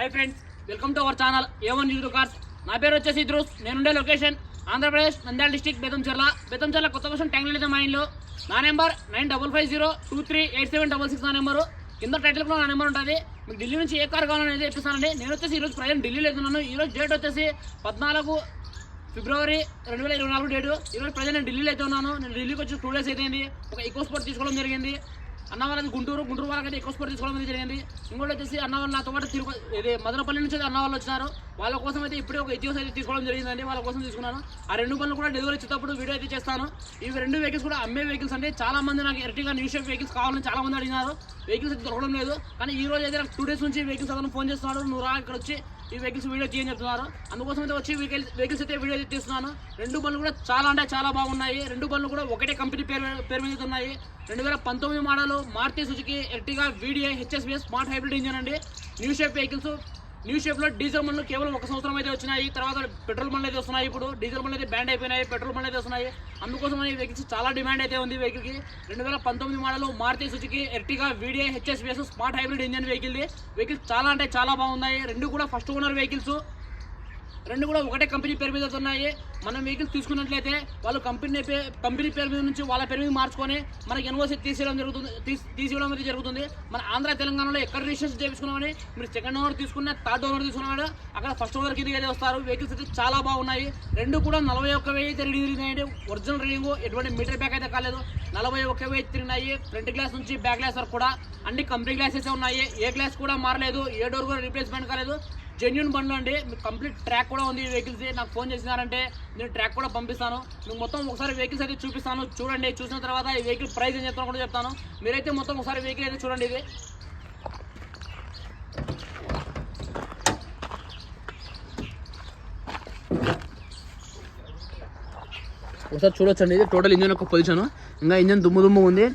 Hi friends welcome to our channel A one news cars నా పేరు వచ్చేసి ఇద్రూస్ నేనుండే లొకేషన్ ఆంధ్రప్రదేశ్ నంద్యాల డిస్టిక్ బెతంచెర్ల బెతంచెర్ల కొత్త కోసం ట్యాంక్ లేదా మా ఇంట్లో నా number nine double five zero two three eight seven double six నా నెంబరు. కింద టైటిల్ కూడా నా నెంబర్ ఉంటుంది. మీకు ఢిల్లీ నుంచి ఏ కార్ కావాలనేది చెప్పిస్తానండి. నేను వచ్చేసి ఈరోజు ప్రజెంట్ ఢిల్లీలో వెళ్తున్నాను ఈరోజు డేట్ వచ్చేసి పద్నాలుగు ఫిబ్రవరి రెండు వేల ఇరవై నాలుగు డేటు ఈరోజు ప్రజెంట్ నేను ఢిల్లీలో అయితే ఉన్నాను. నేను ఢిల్లీకి వచ్చి టూ డేస్ అయితే ఒక ఈకో స్పోర్ట్ తీసుకోవడం జరిగింది. అన్న గుంటూరు గుంటూరు వాళ్ళకైతే ఎక్కువ స్పోర్ట్ తీసుకోవడం అనేది జరిగింది. ఇంకోటి వచ్చేసి అన్న నాతో పాటు తిరుపతి ఇది మదనపల్లి నుంచి అన్నవరం వచ్చినారు. వాళ్ళ కోసం అయితే ఇప్పుడే ఒక ఇతియోస్ అయితే తీసుకోవడం జరిగిందండి. వాళ్ళ కోసం తీసుకున్నాను. ఆ రెండు పనులు కూడా డెలివరీ ఇచ్చేటప్పుడు వీడియో అయితే చేస్తాను. ఇవి రెండు వెహికల్స్ కూడా అమ్మే వెహికల్స్ అంటే చాలా మంది నాకు ఎర్టిగా న్యూ షేప్ వెహికల్స్ కావాలని చాలా మంది అడిగినారు. వెహికల్స్ అయితే దొరకడం లేదు. కానీ ఈ రోజు అయితే నాకు టూ డేస్ నుంచి వెహికల్స్ అతను ఫోన్ చేస్తున్నాడు. నువ్వు రా ఇక్కడ వచ్చి ఈ వెహికల్స్ వీడియో చేయని చెప్తున్నారు. అందుకోసం అయితే వచ్చి వెహికల్స్ వెహికల్స్ అయితే వీడియో తీస్తున్నాను రెండు బండ్లు కూడా చాలా అంటే చాలా బాగున్నాయి. రెండు బండ్లు కూడా ఒకటే కంపెనీ పేరు పేరు మీద ఉన్నాయి. రెండు వేల పంతొమ్మిది model Maruti Suzuki Ertiga video HSBS smart hybrid engine అండి. న్యూ షేప్ వెహికల్స్ న్యూ షేప్లో డీజిల్ బండ్లు కేవలం ఒక సంవత్సరం అయితే వచ్చినాయి. తర్వాత పెట్రోల్ బండ్లు అయితే వస్తున్నాయి. ఇప్పుడు డీజిల్ బండ్లు అయితే బ్యాండ్ అయిపోయినాయి. పెట్రోల్ బండ్లు అయితే వస్తున్నాయి. అందుకోసం ఈ వెహికల్స్ చాలా డిమాండ్ అయితే ఉంది వెహికల్కి రెండు వేల పంతొమ్మిది model Maruti Suzuki Ertiga video HSBS smart hybrid engine vehicle vehicles చాలా అంటే చాలా బాగున్నాయి. రెండు కూడా ఫస్ట్ ఓనర్ వెహికల్స్ రెండు కూడా ఒకటే కంపెనీ పేరు మీద ఉన్నాయి మనం వెహికల్స్ తీసుకున్నట్లయితే వాళ్ళు కంపెనీ పే కంపెనీ పేరు మీద నుంచి వాళ్ళ పేరు మీద మార్చుకొని మనకి ఎన్ఓసి తీసేయడం జరుగుతుంది తీసి అనేది జరుగుతుంది. మన ఆంధ్ర తెలంగాణలో ఎక్కడ రిజిస్ట్రేషన్ చేయించుకున్నామని మీరు సెకండ్ ఓనర్ తీసుకున్న థర్డ్ ఓనర్ తీసుకున్నాడు? అక్కడ ఫస్ట్ ఓనర్ కింద అయితే వస్తారు. వెహికల్స్ అయితే చాలా బాగున్నాయి. రెండు కూడా నలభై ఒక్క వెయ్యి అయితే రీడింగ్ ఒరిజినల్ రీడింగ్ ఎటువంటి మీటర్ బ్యాక్ అయితే కాలేదు. నలభై ఒక్క వెయ్యి తిరిగినాయి. ఫ్రంట్ గ్లాస్ నుంచి బ్యాక్ గ్లాస్ వరకు కూడా అన్ని కంపెనీ గ్లాసెస్ ఉన్నాయి. ఏ గ్లాస్ కూడా మారలేదు. ఏ డోర్ కూడా రీప్లేస్మెంట్ కాలేదు. జెన్యున్ బండ్లు అండి. మీకు కంప్లీట్ ట్రాక్ కూడా ఉంది ఈ వెహికల్స్ నాకు ఫోన్ చేసినారంటే నేను ట్రాక్ కూడా పంపిస్తాను. మీకు మొత్తం ఒకసారి వెహికల్స్ అయితే చూపిస్తాను. చూడండి చూసిన తర్వాత ఈ వెహికల్ ప్రైస్ ఏం చెప్తాను కూడా చెప్తాను. మీరైతే మొత్తం ఒకసారి వెహికల్ అయితే చూడండి ఇది. ఒకసారి చూడొచ్చండి. ఇది టోటల్ ఇంజన్ యొక్క పొజిషన్ ఇంకా ఇంజన్ దుమ్ము దుమ్ము ఉంది.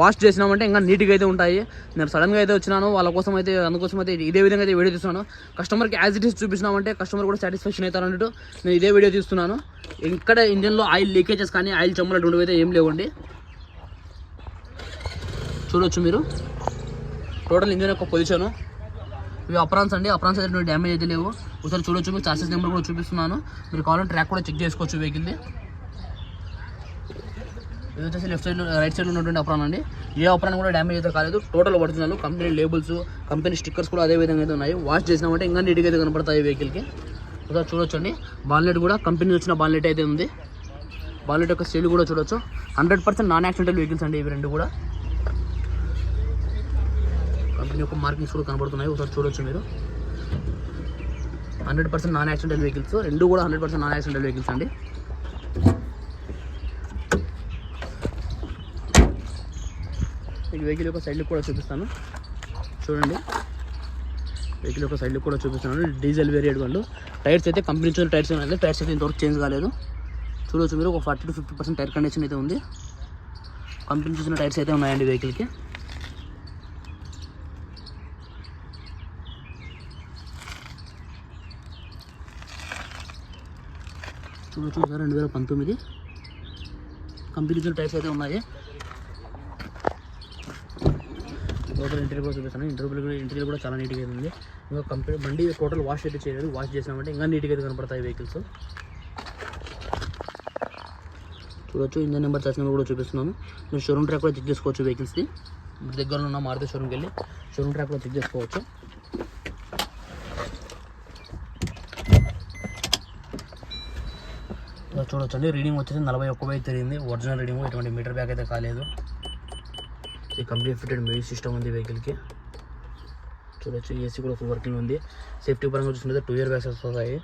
వాష్ చేసినామంటే ఇంకా నీట్గా అయితే ఉంటాయి. నేను సడన్గా అయితే వచ్చినాను వాళ్ళ కోసం అయితే అందుకోసం అయితే ఇదే విధంగా అయితే వీడియో తీస్తున్నాను. కస్టమర్కి యాజ్ ఇట్ ఈస్ చూపించినామంటే కస్టమర్ కూడా సాటిస్ఫాక్షన్ అవుతారన్నట్టు నేను ఇదే వీడియో తీస్తున్నాను. ఇక్కడ ఇంజన్లో ఆయిల్ లీకేజెస్ కానీ ఆయిల్ చెమ్మలు అటువంటివి అయితే ఏం లేవండి. చూడొచ్చు మీరు. టోటల్ ఇంజన్ యొక్క పొజిషను ఇవి అప్రాన్స్ అండి. అప్రాన్స్ అయితే డ్యామేజ్ అయితే లేవు. ఒకసారి చూడొచ్చు మీకు చార్జెస్ నెంబర్ కూడా చూపిస్తున్నాను. మీరు కావాలంటే ట్రాక్ కూడా చెక్ చేసుకోవచ్చు వెహికల్ది ఇది వచ్చేసి లెఫ్ట్ సైడ్ రైట్ సైడ్ ఉన్నటువంటి అప్రాన్ అండి ఏ అప్రాన్ కూడా డ్యామేజ్ అయితే కాలేదు. టోటల్ పడుతున్నాను కంపెనీ లేబుల్స్ కంపెనీ స్టిక్కర్స్ కూడా అదే విధంగా అయితే ఉన్నాయి. వాష్ చేసినామంటే ఇంకా నీట్గా అయితే కనపడతాయి వెహికల్కి ఒకసారి చూడొచ్చండి. బాలెట్ కూడా కంపెనీ వచ్చిన బాన్లెట్ అయితే ఉంది. బాన్లెట్ యొక్క స్టీల్ కూడా చూడొచ్చు. Hundred percent non accidental vehicles అండి ఇవి రెండు కూడా. కంపెనీ యొక్క మార్కింగ్స్ కూడా కనబడుతున్నాయి ఒకసారి చూడొచ్చు మీరు. Hundred percent non accidental vehicles రెండు కూడా hundred percent non accidental vehicles అండి. మీకు వెహికల్ యొక్క సైడ్ కూడా చూపిస్తాను. చూడండి. వెహికల్ యొక్క సైడ్ కూడా చూపిస్తున్నాను. డీజిల్ వేరియడ్ వాళ్ళు టైర్స్ అయితే కంపెనీ నుంచి టైర్స్ ఉన్నాయి. టైర్స్ అయితే ఇంతవరకు చేంజ్ కాలేదు. చూడవచ్చు మీరు. ఒక forty to fifty percent tyre condition అయితే ఉంది. కంపెనీ చూసిన టైర్స్ అయితే ఉన్నాయండి వెహికల్కి. చూడొచ్చు సార్ రెండు వేల పంతొమ్మిది. కంపెనీ చూసిన టైర్స్ అయితే ఉన్నాయి. లోపల ఇంటీరియర్ కూడా చూపిస్తాను. ఇంటర్వ్యూ కూడా ఇంటీరియర్ కూడా చాలా నీట్గా ఉంది. ఇంకా కంపెనీ బండి టోటల్ వాష్ అయితే చేయలేదు. వాష్ చేసినామంటే ఇంకా నీట్గా అయితే కనపడతాయి వెహికల్స్ చూడొచ్చు. ఇంజన్ నెంబర్ చచ్చిన కూడా చూపిస్తున్నాను. మీరు షోరూమ్ ట్రాక్ కూడా చెక్ చేసుకోవచ్చు వెహికల్స్ది మీ దగ్గర ఉన్న మారుతి షోరూమ్కి వెళ్ళి షోరూమ్ ట్రాక్ కూడా చెక్ చేసుకోవచ్చు. చూడొచ్చండి. రీడింగ్ వచ్చేసి నలభై ఒక్క వెయ్యి తిరిగింది ఒరిజినల్ రీడింగ్ ఎటువంటి మీటర్ బ్యాక్ అయితే కాలేదు. ఈ కంప్లీట్ ఫిటెడ్ మ్యూజిక్ సిస్టమ్ ఉంది వెహికల్కి. చూడొచ్చు ఏసీ కూడా వర్కింగ్ ఉంది. సేఫ్టీ పరంగా చూసుకుంటే టూ ఇయర్ బ్యాగ్స్ వస్తాయి.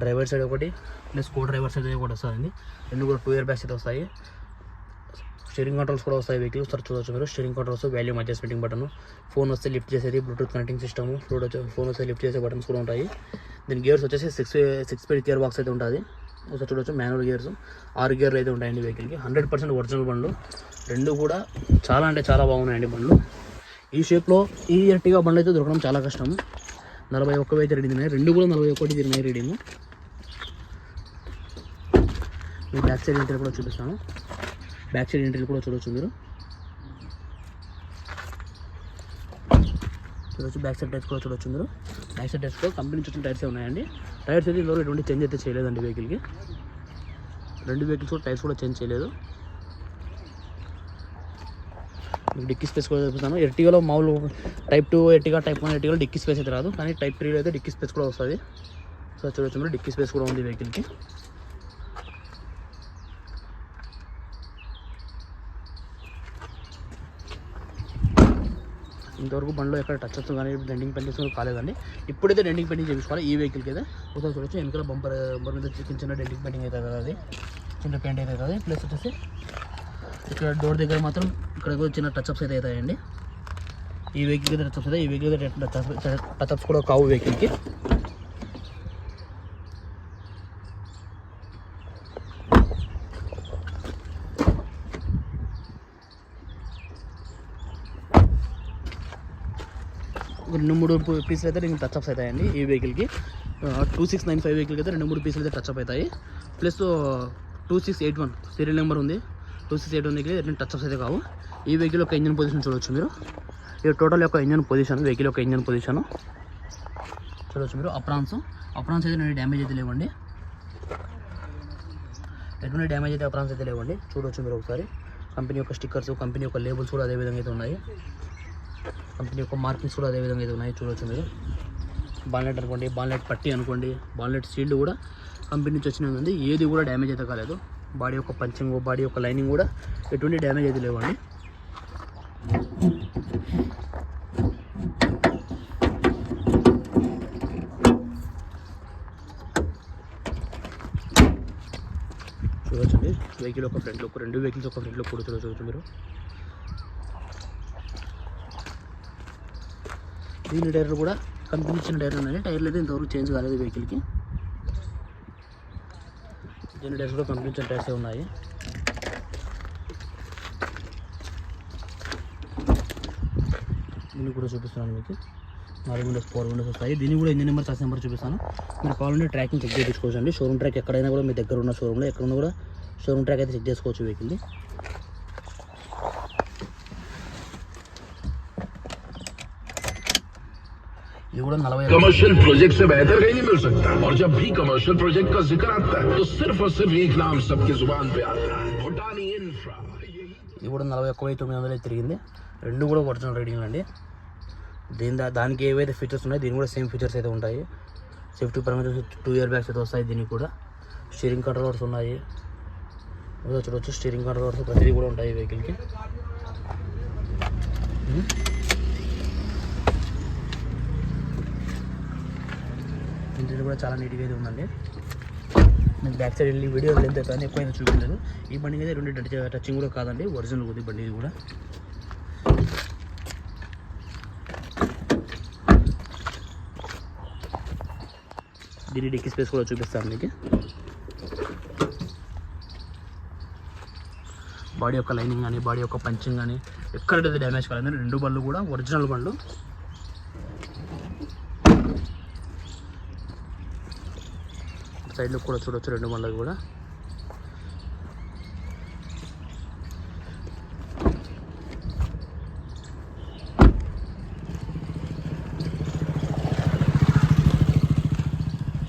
డ్రైవర్ సైడ్ ఒకటి ప్లస్ కో డ్రైవర్ సైడ్ ఒకటి వస్తుంది రెండు కూడా టూ ఇయర్ బ్యాగ్స్ అయితే వస్తాయి. స్టీరింగ్ కంట్రోల్స్ కూడా వస్తాయి వెహికల్ సార్ చూడొచ్చు మీరు. స్టీరింగ్ కంట్రోల్స్ వాల్యూమ్ అడ్జస్ట్మెంటింగ్ బటన్ ఫోన్ వస్తే లిఫ్ట్ చేసేది బ్లూటూత్ కనెక్టింగ్ సిస్టమ్ ఫ్లూడ్ వచ్చి ఫోన్ వస్తే లిఫ్ట్ చేసే బటన్స్ కూడా ఉంటాయి. దీని గేర్స్ వచ్చేసి six six speed gear box అయితే ఉంటుంది. ఒకసారి చూడొచ్చు మాన్యువల్ గేర్స్ ఆరు గేర్లు అయితే ఉంటాయండి వెహికల్కి హండ్రెడ్ పర్సెంట్ ఒరిజినల్ బండ్లు. రెండు కూడా చాలా అంటే చాలా బాగున్నాయండి బండ్లు. ఈ షేప్లో ఈ ఎర్టిగా బండ్లు అయితే దొరకడం చాలా కష్టం. నలభై ఒక్క అయితే రెడీ తిన్నాయి రెండు కూడా నలభై ఒకటి తిరిగినాయి రీడింగ్ మీ బ్యాక్ సైడ్ ఎంట్రీ కూడా చూపిస్తాను. బ్యాక్ సైడ్ ఎంట్రీ కూడా చూడొచ్చు మీరు. చూడొచ్చు బ్యాక్ సైడ్ టైర్స్ కూడా చూడొచ్చు మీరు. బ్యాక్ సైడ్ టైర్స్ కూడా కంపెనీ నుంచి వచ్చిన ఉన్నాయండి? టైర్స్ అయితే ఇందులో ఎటువంటి చేంజ్ అయితే చేయలేదండి వెహికల్కి. రెండు వెహికల్స్ కూడా టైర్స్ కూడా చేంజ్ చేయలేదు. మీకు డిక్కీ స్పేస్ కూడా చూపిస్తాను. ఎర్టిగాలో మామూలు type two Ertiga type one ఎర్టిగాలో dicky space అయితే రాదు. కానీ టైప్ త్రీలో అయితే డిక్కీ స్పేస్ కూడా వస్తుంది. సో చూడొచ్చు మీరు డిక్కీ స్పేస్ కూడా ఉంది వెహికల్కి. ఇంతవరకు బండ్లో ఎక్కడ టచ్ అవుతుంది కానీ డెండింగ్ పెయింటింగ్ కాలేదండి. ఇప్పుడైతే డెండింగ్ పెయింటింగ్ చేయించుకోవాలి ఈ వెహికల్కి అయితే ఒకసారి చూడొచ్చు. వెనకాల బంపర్ బంపర్ మీద చిన్న చిన్న డెండింగ్ పెయింటింగ్ అవుతుంది కదా అది. చిన్న పెయింట్ అయితే కదా ప్లస్ వచ్చేసి ఇక్కడ డోర్ దగ్గర మాత్రం ఇక్కడ కూడా చిన్న టచ్అప్స్ అయితే అవుతాయండి. ఈ వెహికల్ అయితే టచ్అప్స్ అయితే ఈ వెహికల్ అయితే టచ్అప్స్ కూడా కావు వెహికల్కి రెండు మూడు పీసులు అయితే టచ్ టచ్అప్స్ అవుతాయండి ఈ వెహికల్కి టూ సిక్స్ నైన్ ఫైవ్ వెహికల్కి అయితే రెండు మూడు పీసులు అయితే టచ్అప్ అవుతాయి. Plus two six eight one serial number ఉంది. టూ సిక్స్ ఎయిట్ వన్కి రెండు టచ్అప్స్ అయితే కావు. ఈ వెహికల్ యొక్క ఇంజన్ పొజిషన్ చూడవచ్చు మీరు. ఇది టోటల్ యొక్క ఇంజన్ పొజిషన్ వెహికల్ యొక్క ఇంజన్ పొజిషన్ చూడవచ్చు మీరు. అప్రాన్స్ అప్రాన్స్ అయితే నేను డ్యామేజ్ అయితే లేవండి. ఎటువంటి డ్యామేజ్ అయితే అప్రాన్స్ అయితే లేవండి. చూడవచ్చు మీరు ఒకసారి. కంపెనీ యొక్క స్టిక్కర్స్ కంపెనీ యొక్క లేబుల్స్ కూడా అదే విధంగా అయితే ఉన్నాయి. కంపెనీ యొక్క మార్కింగ్స్ కూడా అదే విధంగా అయితే ఉన్నాయి. చూడవచ్చు మీరు. బాన్లెట్ అనుకోండి బాన్లెట్ పట్టి అనుకోండి బాన్లెట్ సీల్డ్ కూడా కంపెనీ నుంచి వచ్చినవి ఉంది. ఏది కూడా డ్యామేజ్ అయితే కాలేదు. బాడీ యొక్క పంచింగ్ బాడీ యొక్క లైనింగ్ కూడా ఎటువంటి డ్యామేజ్ అయితే లేవండి. చూడొచ్చండి. వెహికల్ ఒక ఫ్రంట్ లుక్ రెండు వెహికల్స్ ఒక ఫ్రంట్ లుక్ కూడా చూడొచ్చు మీరు. దీని టైర్లు కూడా కంపెనీ ఇచ్చిన టైర్లు ఉన్నాయి టైర్లు అయితే ఇంతవరకు చేంజ్ కాలేదు వెహికల్కి. దీని టైర్స్ కూడా కంపెనీ ఇచ్చిన టైర్సే ఉన్నాయి. దీన్ని కూడా చూపిస్తున్నాను మీకు. నాలుగు విండోస్ ఫోర్ విండోస్ వస్తాయి. దీన్ని కూడా ఇంజిన్ నెంబర్ సస్ నెంబర్ చూపిస్తాను. మీరు కావాలంటే ట్రాకింగ్ చెక్ చేసుకోవచ్చు అండి. షోరూమ్ ట్రాక్ ఎక్కడైనా కూడా మీ దగ్గర ఉన్న షోరూంలో ఎక్కడ కూడా షోరూమ్ ట్రాక్ అయితే చెక్ చేసుకోవచ్చు వెహికల్ది ఇది కూడా నలభై कमर्शियल प्रोजेक्ट से बेहतर कहीं नहीं मिल सकता और जब भी कमर्शियल प्रोजेक्ट का जिक्र आता है तो सिर्फ और सिर्फ एक नाम सबकी जुबान पे आता है भूटानी इंफ्रा यही ఇది కూడా నలభై ఒక్క వెయ్యి తొమ్మిది వందలు అయితే తిరిగింది రెండు కూడా ఒరిజినల్ రీడింగ్ అండి దీని దా దానికి ఏవైతే ఫీచర్స్ ఉన్నాయో దీని కూడా సేమ్ ఫీచర్స్ అయితే ఉంటాయి సేఫ్టీ పరంగా చూసి టూ ఇయర్ బ్యాగ్స్ అయితే వస్తాయి దీనికి కూడా స్టీరింగ్ కంట్రోలర్స్ ఉన్నాయి ఇదిగో చూడవచ్చు స్టీరింగ్ కంట్రోలర్స్ ప్రతిదీ కూడా ఉంటాయి వెహికల్కి ఇంజిన్ కూడా చాలా నీట్గా అయితే ఉందండి. నేను బ్యాక్ సైడ్ వెళ్ళి వీడియో లెంత్ కానీ ఎక్కువైనా చూపించలేదు ఈ బండి అయితే రెండు టచ్ టచింగ్ కూడా కాదండి ఒరిజినల్ ఉంది బండి ఇది కూడా. దీని డిక్కీ స్పేస్ కూడా చూపిస్తాను మీకు. బాడీ యొక్క లైనింగ్ కానీ బాడీ యొక్క పంచింగ్ కానీ ఎక్కడ డ్యామేజ్ కాలేదు రెండు బండ్లు కూడా ఒరిజినల్ బండ్లు. సైడ్లో కూడా చూడొచ్చు రెండు మళ్ళీ కూడా.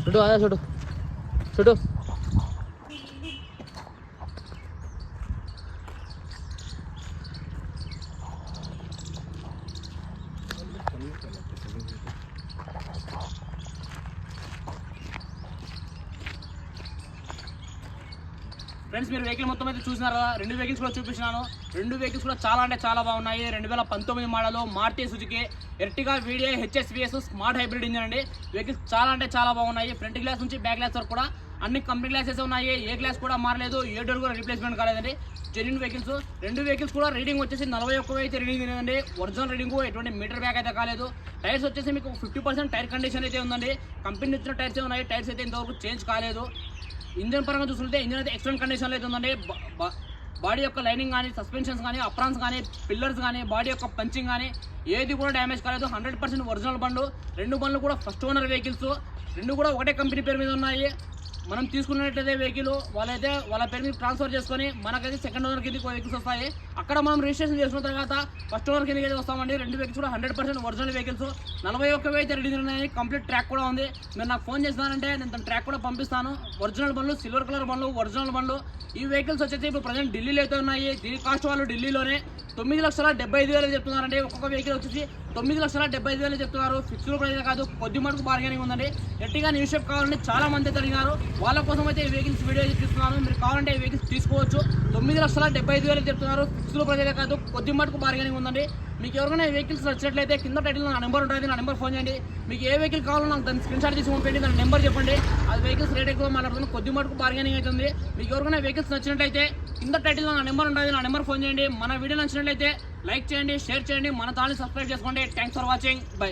చూడు అదే చూడు. చూడు. ఫ్రెండ్స్ మీరు వెహికల్ మొత్తం అయితే చూసినారు కదా. రెండు వెహికల్స్ కూడా చూపించినాను. రెండు వెహికల్స్ కూడా చాలా అంటే చాలా బాగున్నాయి. రెండు వేల పంతొమ్మిది model Maruti Suzuki Ertiga video HSVS smart hybrid engine అండి. వెహికల్స్ చాలా అంటే చాలా బాగున్నాయి. ఫ్రంట్ గ్లాస్ నుంచి బ్యాక్ గ్లాస్ వరకు కూడా అన్ని కంపెనీ గ్లాసెస్ ఉన్నాయి. ఏ గ్లాస్ కూడా మారలేదు. ఏ డోర్ కూడా రీప్లేస్మెంట్ కాలేదండి. జెన్యున్ వెహికల్స్ రెండు వెహికల్స్ కూడా రీడింగ్ వచ్చేసి నలభై ఒక్క అయితే రీడింగ్ తినదండి. ఒరిజినల్ రీడింగ్ ఎటువంటి మీటర్ బ్యాక్ అయితే కాలేదు. టైర్స్ వచ్చేసి మీకు ఫిఫ్టీ పర్సెంట్ టైర్ కండిషన్ అయితే ఉందండి. కంపెనీ వచ్చిన టైర్స్ ఉన్నాయి. టైర్స్ అయితే ఇంతవరకు చేంజ్ కాలేదు. ఇంజన్ పరంగా చూసుకుంటే ఇంజన్ అయితే ఎక్సలెంట్ కండిషన్లో అయితే ఉందండి. బాడీ యొక్క లైనింగ్ కానీ సస్పెన్షన్స్ కానీ అప్రాన్స్ కానీ పిల్లర్స్ కానీ బాడీ యొక్క పంచింగ్ కానీ ఏది కూడా డ్యామేజ్ కాలేదు. హండ్రెడ్ పర్సెంట్ ఒరిజినల్ బండ్లు. రెండు బండ్లు కూడా ఫస్ట్ ఓనర్ వెహికల్స్ రెండు కూడా ఒకటే కంపెనీ పేరు మీద ఉన్నాయి. మనం తీసుకున్నట్లయితే వెహికల్ వాళ్ళైతే వాళ్ళ పేరు మీద ట్రాన్స్ఫర్ చేసుకొని మనకైతే సెకండ్ ఓనర్ కిందకి వెహికల్స్ వస్తాయి. అక్కడ మనం రిజిస్ట్రేషన్ చేసుకున్న తర్వాత ఫస్ట్ ఓనర్ కిందకి అయితే వస్తామండి. రెండు వెహికల్స్ కూడా హండ్రెడ్ పర్సెంట్ ఒరిజినల్ వెహికల్స్ నలభై ఒక్కవి అయితే రెడీ ఉన్నాయి. కంప్లీట్ ట్రాక్ కూడా ఉంది. మీరు నాకు ఫోన్ చేస్తానంటే నేను తన ట్రాక్ కూడా పంపిస్తాను. ఒరిజినల్ బండ్లు సిల్వర్ కలర్ బండ్లు ఒరిజినల్ బండ్లు. ఈ వెహికల్స్ వచ్చేసి ఇప్పుడు ప్రజెంట్ ఢిల్లీలో అయితే ఉన్నాయి. దీని కాస్ట్ వాళ్ళు ఢిల్లీలోనే తొమ్మిది లక్షల డెబ్బై ఐదు వేలు చెప్తున్నారండి. ఒక్కొక్క వెహికల్ వచ్చేసి తొమ్మిది లక్షల డెబ్బై ఐదు వేలు చెప్తున్నారు. ఫిక్స్డ్ ప్రైస్ కాదు కొద్ది మటుకు బార్గెనింగ్ ఉందండి. ఎట్టిగా న్యూ షేప్ కావాలంటే చాలా మంది అయితే వాళ్ళ కోసం అయితే ఈ వెహికల్స్ వీడియో తీసుకున్నాను మీరు కావాలంటే ఈ వెహికల్స్ తీసుకోవచ్చు. తొమ్మిది లక్షల డెబ్బై ఐదు వేలు చెప్తున్నారు. ఫిక్స్డ్ ప్రైస్ కాదు కొద్ది మటుకు బార్గెనింగ్ ఉందండి. మీకు ఎవరికైనా వెహికల్స్ నచ్చినట్లయితే కింద టైటిల్ నా నెంబర్ ఉంటుంది నా నెంబర్ ఫోన్ చేయండి. మీకు ఏ వెహికల్ కావాలో నాకు దాన్ని స్క్రీన్ షాట్ తీసి పంపండి దాని నెంబర్ చెప్పండి. అది వెహికల్స్ రేట్ ఎక్కువ మాట్లాడుతుంది కొద్ది మటుకు బార్గెనింగ్ అవుతుంది. మీకు ఎవరికైనా వెహికల్స్ నచ్చినట్లయితే కింద టైటిల్ నా నెంబర్ ఉంటుంది నా నెంబర్ ఫోన్ చేయండి. మన వీడియో నచ్చినట్లయితే లైక్ చేయండి షేర్ చేయండి. మన ఛానల్ సబ్స్క్రైబ్ చేసుకోండి. Thanks for watching bye